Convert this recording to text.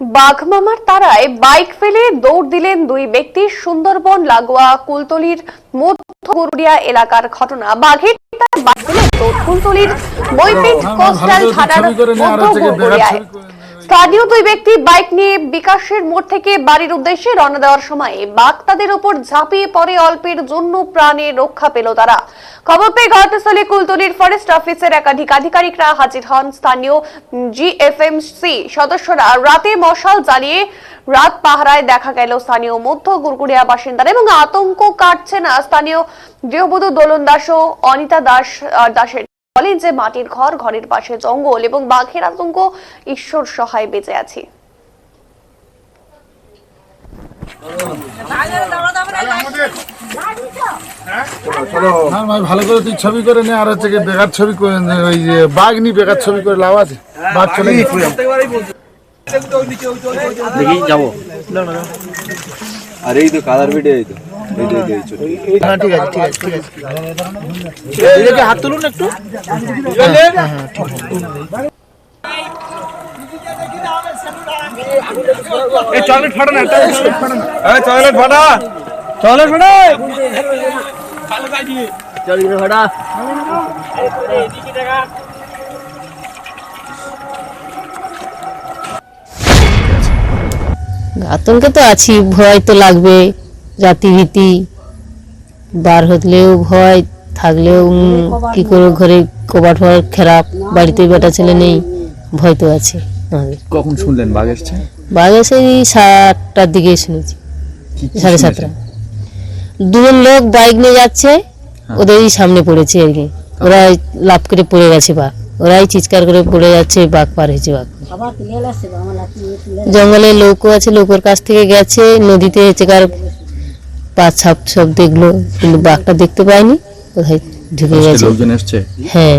বাঘমামার তারায় বাইক ফেলে দৌড় দিলেন দুই ব্যক্তি সুন্দরবন লাগোয়া কুলতলির মধ্য গরুড়িয়া এলাকার ঘটনা। বাঘের তার বাইক ফেলে কুলতলির বৈপিন কোস্টাল থানার মধ্য গরুড়িয়ায় স্থানীয় দুই ব্যক্তি বাইক নিয়ে বিকাশের মোড় থেকে বাড়ির উদ্দেশ্যে রওনা দেওয়ার সময় বাঘ তাদের উপর ঝাঁপিয়ে পড়ে, অল্পের জন্য প্রাণে রক্ষা পেল তারা। খবর পেয়ে ঘটনাস্থলে কুলতলির ফরেস্ট অফিসের একাধিক আধিকারিকরা হাজির হন। স্থানীয় জিএফএমসি সদস্যরা রাতে মশাল জ্বালিয়ে রাত পাহারায় দেখা গেল। স্থানীয় মধ্য গুরগুড়িয়া বাসিন্দারা এবং আতঙ্ক কাটছে না। স্থানীয় গৃহবধূ দোলন দাস ও অনিতা দাস দাসের বলেন যে মাটির ঘর ঘরের পাশে জঙ্গল এবং বাঘের আতঙ্ক ঈশ্বর সহায় বেঁচে আছি। ভালো করে তুই ছবি করে নে আর হচ্ছে বেকার ছবি করে নে, ওই যে বাঘ নি বেকার ছবি করে লাভ আছে। বাঘ চলে দেখি যাব। আর এই তো কালার ভিডিও এই তো। হ্যাঁ ঠিক আছে ঠিক আছে ঠিক আছে। এদিকে হাত তুলুন একটু। চকলেট ফাটা না একটা চকলেট ফাটা না এই চকলেট ফাটা চকলেট ফাটা। চকলেট ফাটা? আতঙ্কে তো আছি ভয় তো লাগবে। রাতি ভীতি বার হলেও ভয় থাকলেও কি করে ঘরে কবাট ফবার খারাপ বাড়িতে বেটা ছেলে নেই ভয় তো আছে কখন শুনলেন? বাঘ এসছে? বাঘ এসে এই সাতটার দিকে শুনেছি সাড়ে সাতটা। দুজন লোক বাইক নিয়ে যাচ্ছে ওদেরই সামনে পড়েছে আর কি। ওরা লাভ করে পড়ে গেছে বাঘ। ওরাই চিৎকার করে পড়ে যাচ্ছে বাঘ পার হয়েছে বাঘ। জঙ্গলে লোকও আছে লৌকোর কাছ থেকে গেছে নদীতে চেকার পা ছাপ ছাপ দেখল কিন্তু বাঘটা দেখতে পাইনি কোথায় ঢুকে গেছে। হ্যাঁ।